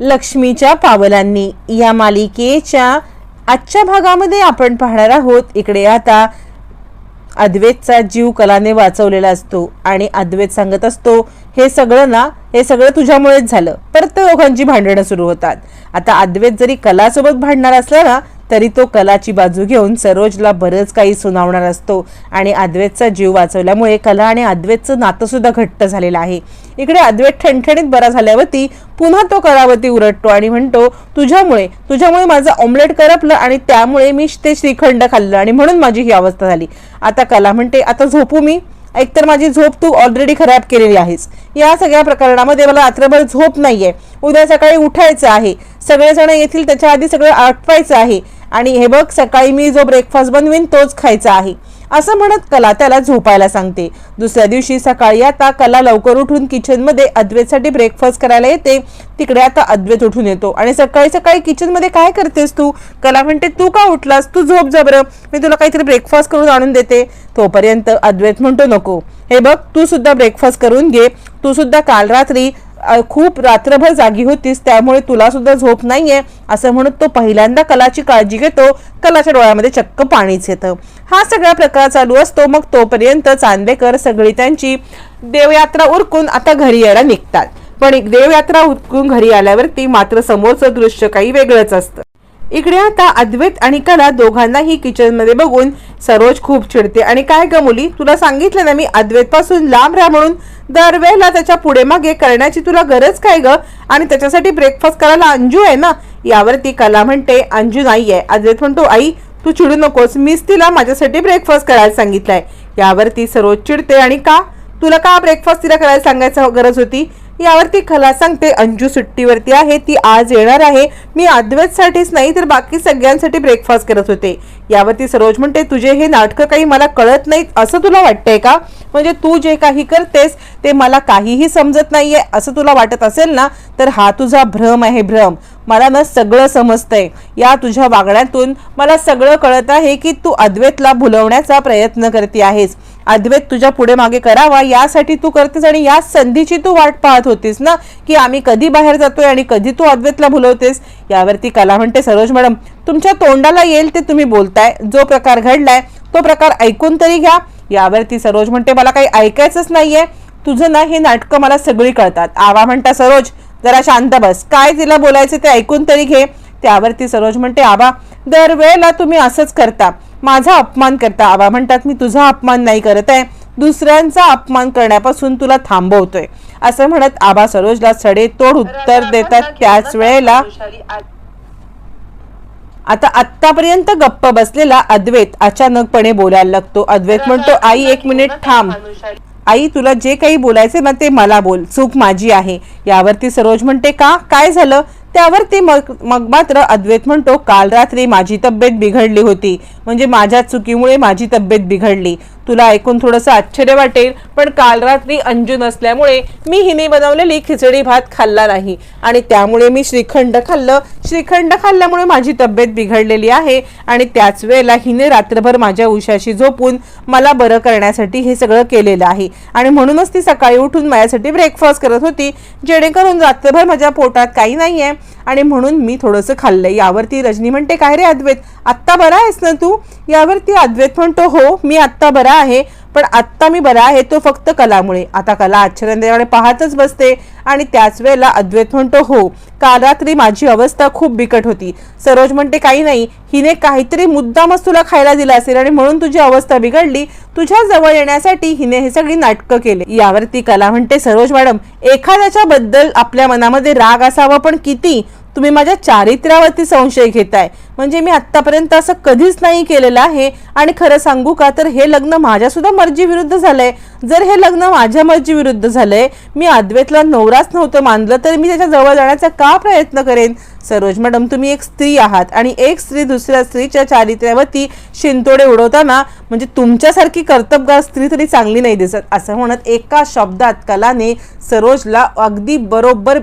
लक्ष्मीच्या पावलांनी. या मालिकेच्या आजच्या भागामध्ये आपण पाहणार आहोत इकडे आता अद्वैतचा जीव कलाने वाचवलेला असतो आणि अद्वैत सांगत असतो हे सगळं ना हे सगळं तुझ्यामुळेच झालं. परत दोघांची भांडणं सुरू होतात. आता अद्वैत जरी कलासोबत भांडणार असला ना तरी तो कलाची बाजू घेऊन सरोजला बरंच काही सुनावणार असतो. आणि अद्वैतचा जीव वाचवल्यामुळे कला आणि अद्वैतचं नातंसुद्धा घट्ट झालेलं आहे. इकडे अद्वैत ठणठणीत बरा झाल्यावरती पुन्हा तो कलावती उरटतो आणि म्हणतो तुझ्यामुळे तुझ्यामुळे माझं ऑमलेट करपलं आणि त्यामुळे मी ते श्रीखंड खाल्लं आणि म्हणून माझी ही अवस्था झाली. आता कला म्हणते आता झोपू मी? एकतर माझी झोप तू ऑलरेडी खराब केलेली आहेस. या सगळ्या प्रकरणामध्ये मला रात्रभर झोप नाहीये. उद्या सकाळी उठायचं आहे. सगळेजण येथील त्याच्या आधी सगळं आटवायचं आहे. आणि हे बघ सकाळी मी जो ब्रेकफास्ट बनवीन तोच खायचा आहे. असं म्हणत कला त्याला झोपायला सांगते. दुसऱ्या दिवशी सकाळी आता कला लवकर उठून किचनमध्ये अद्वैतसाठी ब्रेकफास्ट करायला येते. तिकडे आता अद्वैत उठून येतो. आणि सकाळी सकाळी किचनमध्ये काय करतेस तू? कला म्हणते तू का उठलास? तू झोप जबर. मी तुला काहीतरी ब्रेकफास्ट करून आणून देते. तोपर्यंत अद्वैत म्हणतो नको. हे बघ तू सुद्धा ब्रेकफास्ट करून घे. तू सुद्धा काल रात्री खूप रात्रभर जागी होतीस त्यामुळे तुला सुद्धा झोप नाहीये असं म्हणत तो पहिल्यांदा कलाची काळजी घेतो कलाच्या डोळ्यामध्ये चक्क पाणीच येतं. हा सगळा प्रकार चालू असतो मग तोपर्यंत चांदेकर सगळी त्यांची देवयात्रा उरकून आता घरी यायला निघतात. पण एक देवयात्रा उरकून घरी आल्यावरती मात्र समोरचं दृश्य काही वेगळंच असतं. इकडे आता अद्वैत आणि कला दोघांनाही किचनमध्ये बघून सरोज खूप चिडते. आणि काय ग मुली? तुला सांगितलं ना मी अद्वैतपासून लांब राहा म्हणून? दरवेळेला त्याच्या पुढे मागे करण्याची तुला गरज काय ग? आणि त्याच्यासाठी ब्रेकफास्ट करायला अंजू आहे ना? यावरती कला म्हणते अंजू नाही आहे अद्वैत म्हणतो आई तू चिडू नकोस. मीच तिला माझ्यासाठी ब्रेकफास्ट करायला सांगितलंय. यावरती सरोज चिडते आणि का? तुला का ब्रेकफास्ट तिला करायला सांगायचं गरज होती? यावरती खला सांगते अंजू सुट्टीवरती आहे ती आज येणार आहे. मी अद्वैतसाठीच नाही तर बाकी सगळ्यांसाठी ब्रेकफास्ट करत होते. यावरती सरोज म्हणते तुझे हे नाटकं काही मला कळत नाहीत असं तुला वाटतंय का? म्हणजे तू जे काही करतेस ते मला काहीही समजत नाहीये असं तुला वाटत असेल ना तर हा तुझा भ्रम आहे भ्रम. मला ना सगळं समजतंय. या तुझ्या वागण्यातून मला सगळं कळत आहे की तू अद्वैतला भुलवण्याचा प्रयत्न करते आहेस. अद्वैत तुझ्या पुढे मागे करावा यासाठी तू करतेस आणि या संधीची तू वाट पाहत होतीस ना की आम्ही कधी बाहेर जातोय आणि कधी तू अद्वैतला भुलवतेस? यावरती कला म्हणते सरोज मॅडम तुमच्या तोंडाला येईल ते तुम्ही बोलताय जो प्रकार घडलाय तो प्रकार ऐकून तरी घ्या. यावरती सरोज म्हणते मला काही ऐकायचंच नाहीये. तुझं ना हे नाटकं मला सगळी कळतात. आवा म्हणता सरोज जरा शांत बस. काय तिला बोलायचं ते ऐकून तरी घे. त्यावरती सरोज म्हणते आबा दरवेळेला तुम्ही असंच करता. माझा अपमान करता. आबा म्हणतात मी तुझा अपमान नाही करत आहे. दुसऱ्यांचा अपमान करण्यापासून तुला थांबवतोय. असं म्हणत आबा सरोजला सडेतोड उत्तर देतात. त्याच वेळेला आता आत्तापर्यंत गप्प बसलेला अद्वैत अचानकपणे बोलायला लागतो. अद्वैत म्हणतो आई एक मिनिट थांब. आई तुला जे काही बोलायचे ना ते मला बोल. चूक माझी आहे. यावरती सरोज म्हणते का? काय झालं? त्यावर ते मग मग मात्र अद्वैत म्हणतो काल रात्री माझी तब्येत बिघडली होती. म्हणजे माझ्या चुकीमुळे माझी तब्येत बिघडली. तुला ऐकून थोडंसं आश्चर्य वाटेल पण काल रात्री अंजू नसल्यामुळे मी हिने बनवलेली खिचडी भात खाल्ला नाही. आणि त्यामुळे मी श्रीखंड खाल्लं. श्रीखंड खाल्ल्यामुळे माझी तब्येत बिघडलेली आहे आणि त्याच वेळेला हिने रात्रभर माझ्या उशाशी झोपून मला बरं करण्यासाठी हे सगळं केलेलं आहे. आणि म्हणूनच ती सकाळी उठून माझ्यासाठी ब्रेकफास्ट करत होती जेणेकरून रात्रभर माझ्या पोटात काही नाही आहे आणि म्हणून मी थोडंसं खाल्लं यावरती रजनी म्हणते काय रे अद्वैत? आत्ता बरा आहेस ना तू? यावरती अद्वैत म्हणतो हो मी आत्ता बरा आहे पण आत्ता मी बरा आहे तो फक्त कलामुळे. आता कला आश्चर्याने पाहतच बसते आणि त्याच वेळेला अद्वैत म्हणतो हो काल रात्री माझी अवस्था खूप बिकट होती. सरोज म्हणते काही नाही हिने काहीतरी मुद्दामच तुला खायला दिला असेल आणि म्हणून तुझी अवस्था बिघडली. तुझ्या जवळ येण्यासाठी हिने हे सगळी नाटकं केले. यावरती कला म्हणते सरोज मॅडम एखाद्याच्या बद्दल आपल्या मनामध्ये राग असावा पण किती? तुम्ही माझ्या चारित्र्यावरती संशय घेताय. म्हणजे मी आत्तापर्यंत असं कधीच नाही केलेलं आहे. आणि खरं सांगू का तर हे लग्न माझ्यासुद्धा मर्जीविरुद्ध झालं आहे झालंय. जर हे लग्न माझ्या मर्जी विरुद्ध झालंय मी अद्वैतला नवराच नव्हतं मानलं तर मी त्याच्याजवळ जाण्याचा का प्रयत्न करेन? सरोज मॅडम तुम्ही एक स्त्री आहात आणि एक स्त्री दुसऱ्या स्त्रीच्या चारित्र्यावरती शिंतोडे उडवताना म्हणजे तुमच्यासारखी कर्तबगार स्त्री तरी चांगली नाही दिसत. असं म्हणत एका शब्दात कलाने सरोजला अगदी बरोबर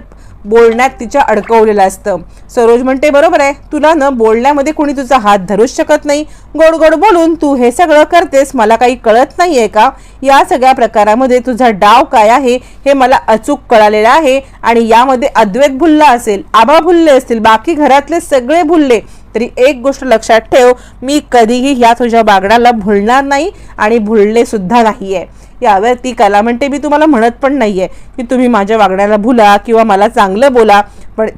बोलण्यात तिच्या अडकवलेलं असतं. सरोज म्हणते बरोबर आहे. तुला न बोलण्यामध्ये कोणी तुझा हात धरूच शकत नाही. गोड गोड बोलून तू हे सगळं करतेस मला काही कळत नाही आहे का? या सगळ्या प्रकारामध्ये तुझा डाव काय आहे हे मला अचूक कळालेलं आहे आणि यामध्ये अद्वैत भुलला असेल आबा भुलले असतील बाकी घरातले सगळे भुलले. तरी एक गोष्ट लक्षात ठेव मी कधीही ह्या तुझ्या बागडाला भुलणार नाही आणि भुलणे सुद्धा आहे यावर ती कला म्हणते मी तुम्हाला म्हणत पण नाही आहे की तुम्ही माझ्या वागण्याला भुला किंवा मला चांगलं बोला. पण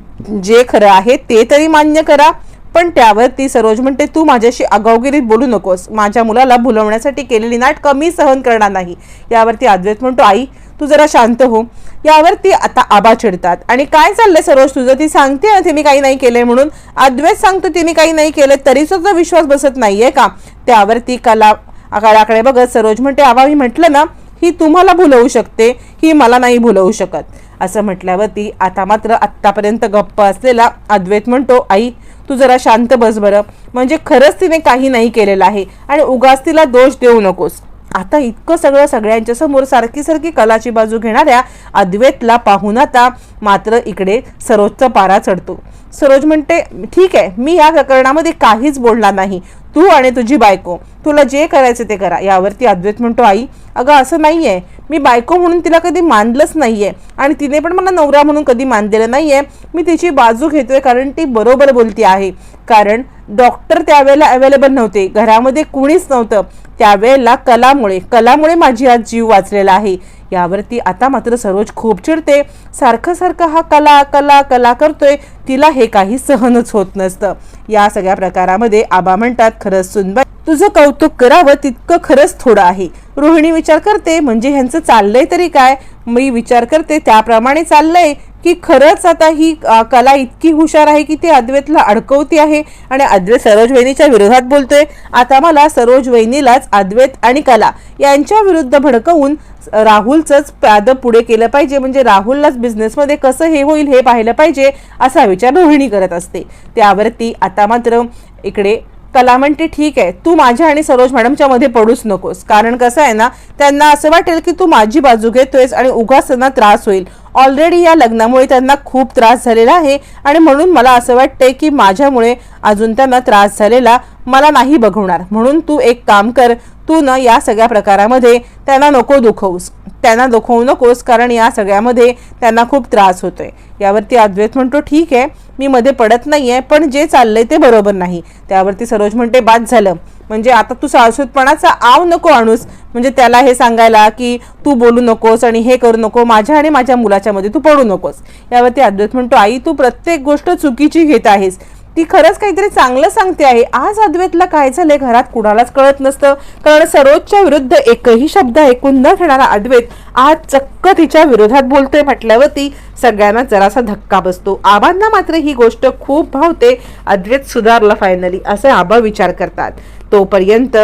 जे खरं आहे ते तरी मान्य करा. पण त्यावर ती सरोज म्हणते तू माझ्याशी आगावगिरीत बोलू नकोस. माझ्या मुलाला भुलवण्यासाठी केलेली नाटकं मी सहन करणार नाही. यावरती अद्वैत म्हणतो आई तू जरा शांत हो. यावरती आता आबा चिडतात. आणि काय चाललंय सरोज? तुझं ती सांगते ना तिने काही नाही केलंय म्हणून. अद्वैत सांगतो तिने काही नाही केलं तरी सुद्धा विश्वास बसत नाहीये का? त्यावर ती कला आकाराकडे बघत सरोज म्हणते आबा मी म्हटलं ना ही तुम्हाला भुलवू शकते ही मला नाही भुलवू शकत. असं म्हटल्यावरती आता मात्र आत्तापर्यंत गप्प असलेला अद्वैत म्हणतो आई तू जरा शांत बस बरं. म्हणजे खरंच तिने काही नाही केलेलं आहे आणि उगाच तिला दोष देऊ नकोस. आता इतकं सगळं सगळ्यांच्या समोर सारखी सारखी कलाची बाजू घेणाऱ्या अद्वैतला पाहून आता मात्र इकडे सरोजचा पारा चढतो. सरोज म्हणते ठीक आहे मी या प्रकरणामध्ये काहीच बोलणार नाही. तू आणि तुझी बायको. तुला जे करायचं ते करा. यावरती अद्वैत म्हणतो आई अगं असं नाही आहे मी बायको म्हणून तिला कधी मानलंच नाही आहे आणि तिने पण मला नवरा म्हणून कधी मानलेलं नाही आहे मी तिची बाजू घेतोय कारण ती बरोबर बोलती आहे. कारण डॉक्टर त्यावेळेला अवेलेबल नव्हते. घरामध्ये कुणीच नव्हतं. त्यावेळेला कलामुळे कलामुळे माझी आज जीव वाचलेला आहे. यावरती आता मात्र सरोज खूप चिडते. सारखं सारखं हा कला कला कला करतोय. तिला हे काही सहनच होत नसतं. या सगळ्या प्रकारामध्ये आबा म्हणतात खरंच सुनबाई तुझं कौतुक करावं तितकं खरंच थोडं आहे. रोहिणी विचार करते म्हणजे ह्यांचं चाललंय तरी काय? मी विचार करते त्याप्रमाणे चाललंय की खरंच आता ही कला इतकी हुशार आहे की ती अद्वैतला अडकवती आहे. आणि अद्वैत सरोज वहिनीच्या विरोधात बोलतोय आता मला सरोज वहिनीलाच अद्वैत आणि कला यांच्या विरुद्ध भडकवून राहुलचंच पाद पुढे केलं पाहिजे. म्हणजे राहुललाच बिझनेसमध्ये कसं हे होईल हे पाहिलं पाहिजे असा विचार रोहिणी करत असते. त्यावरती आता मात्र इकडे कला म्हणते ठीक आहे तू माझ्या आणि सरोज मॅडमच्या मध्ये पडूच नकोस. कारण कसं आहे ना त्यांना असं वाटेल की तू माझी बाजू घेतोयस आणि उगाच त्यांना त्रास होईल. ऑलरेडी या लग्नामुळे त्यांना खूप त्रास झालेला आहे आणि म्हणून मला असं वाटतंय की माझ्यामुळे अजून त्यांना त्रास झालेला मला नाही बघवणार. म्हणून तू एक काम कर तू ना या सगळ्या प्रकारामध्ये त्यांना नको दुखवूस. त्यांना दुखवू नकोस कारण या सगळ्यामध्ये त्यांना खूप त्रास होतोय. यावरती अद्वैत म्हणतो ठीक आहे मी मध्ये पडत नाही आहे पण जे चाललंय ते बरोबर नाही. त्यावरती सरोज म्हणते बाद झालं. म्हणजे आता तू साळसूतपणाचा आव नको आणूस. म्हणजे त्याला हे सांगायला की तू बोलू नकोस आणि हे करू नको माझ्या आणि माझ्या मुलाच्यामध्ये तू पडू नकोस. यावरती अद्वैत म्हणतो आई तू प्रत्येक गोष्ट चुकीची घेत आहेस. ती खरंच काहीतरी चांगलं सांगते आहे. आज अद्वैतला काय झालंय घरात कुणालाच कळत नसतं. कारण सरोजच्या विरुद्ध एकही शब्द ऐकून न घेणारा अद्वैत आज चक्क तिच्या विरोधात बोलतोय म्हटल्यावरती सगळ्यांना जरासा धक्का बसतो. आबांना मात्र ही गोष्ट खूप भावते. अद्वैत सुधारला फायनली असे आबा विचार करतात. तोपर्यंत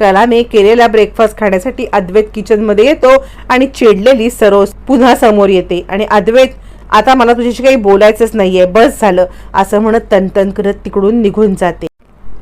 कलाने केलेला ब्रेकफास्ट खाण्यासाठी अद्वैत किचनमध्ये येतो आणि चिडलेली सरोज पुन्हा समोर येते आणि अद्वैत आता मला तुझ्याशी काही बोलायचंच नाहीये. बस झालं. असं म्हणत तनतन करत तिकडून निघून जाते.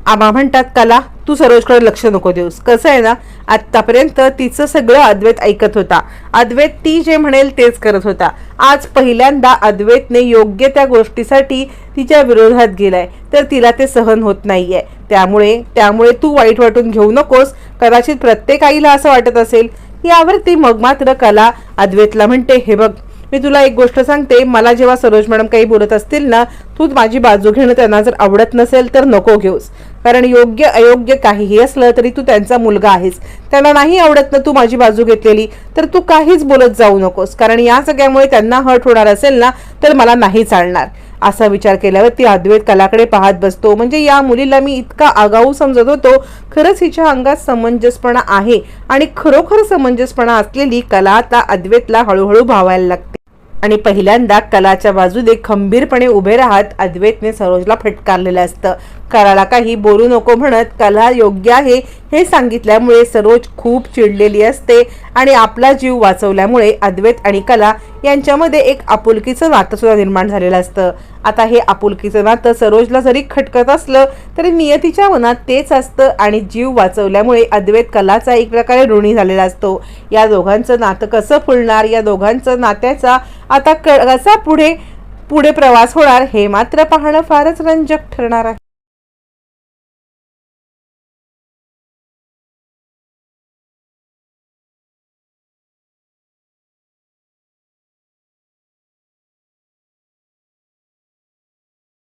आम्हा म्हणतात कला तू सरोजकडे लक्ष नको देऊस. कसं आहे ना आत्तापर्यंत तिचं सगळं अद्वैत ऐकत होता. अद्वैत ती जे म्हणेल तेच करत होता. आज पहिल्यांदा अद्वैतने योग्य त्या गोष्टीसाठी तिच्या विरोधात गेलाय. तर तिला ते सहन होत नाहीये. त्यामुळे त्यामुळे तू वाईट वाटून घेऊ नकोस. कदाचित प्रत्येक आईला असं वाटत असेल. यावरती मग मात्र कला अद्वैतला म्हणते हे बघ मी तुला एक गोष्ट सांगते. मला जेव्हा सरोज मॅडम काही बोलत असतील ना तू माझी बाजू घेणं त्यांना जर आवडत नसेल तर नको घेऊस. कारण योग्य अयोग्य काहीही असलं तरी तू त्यांचा मुलगा आहेस. त्यांना नाही आवडत ना तू माझी बाजू घेतलेली तर तू काहीच बोलत जाऊ नकोस. कारण या सगळ्यामुळे त्यांना हर्ट होणार असेल ना तर मला नाही चालणार. असा विचार केल्यावर ती अद्वैत कलाकडे पाहत बसतो. म्हणजे या मुलीला मी इतका आगाऊ समजत होतो. खरंच हिच्या अंगात समंजसपणा आहे आणि खरोखर समंजसपणा असलेली कला आता अद्वैतला हळूहळू भावायला लागते. आणि पहिल्यांदा कलाच्या बाजूने खंबीरपणे उभे राहत अद्वैतने सरोजला फटकारलेलं असतं. कलाला काही बोलू नको म्हणत कला योग्य आहे हे सांगितल्यामुळे सरोज खूप चिडलेली असते आणि आपला जीव वाचवल्यामुळे अद्वैत आणि कला यांच्यामध्ये एक आपुलकीचं नातं सुद्धा निर्माण झालेलं असतं. आता हे आपुलकीचं नातं सरोजला जरी खटकत असलं तरी नियतीच्या मनात तेच असतं आणि जीव वाचवल्यामुळे अद्वैत कलाचा एक प्रकारे ऋणी झालेला असतो. या दोघांचं नातं कसं फुलणार? या दोघांचं नात्याचा आता क कसा पुढे पुढे प्रवास होणार? हे मात्र पाहणं फारच रंजक ठरणार आहे.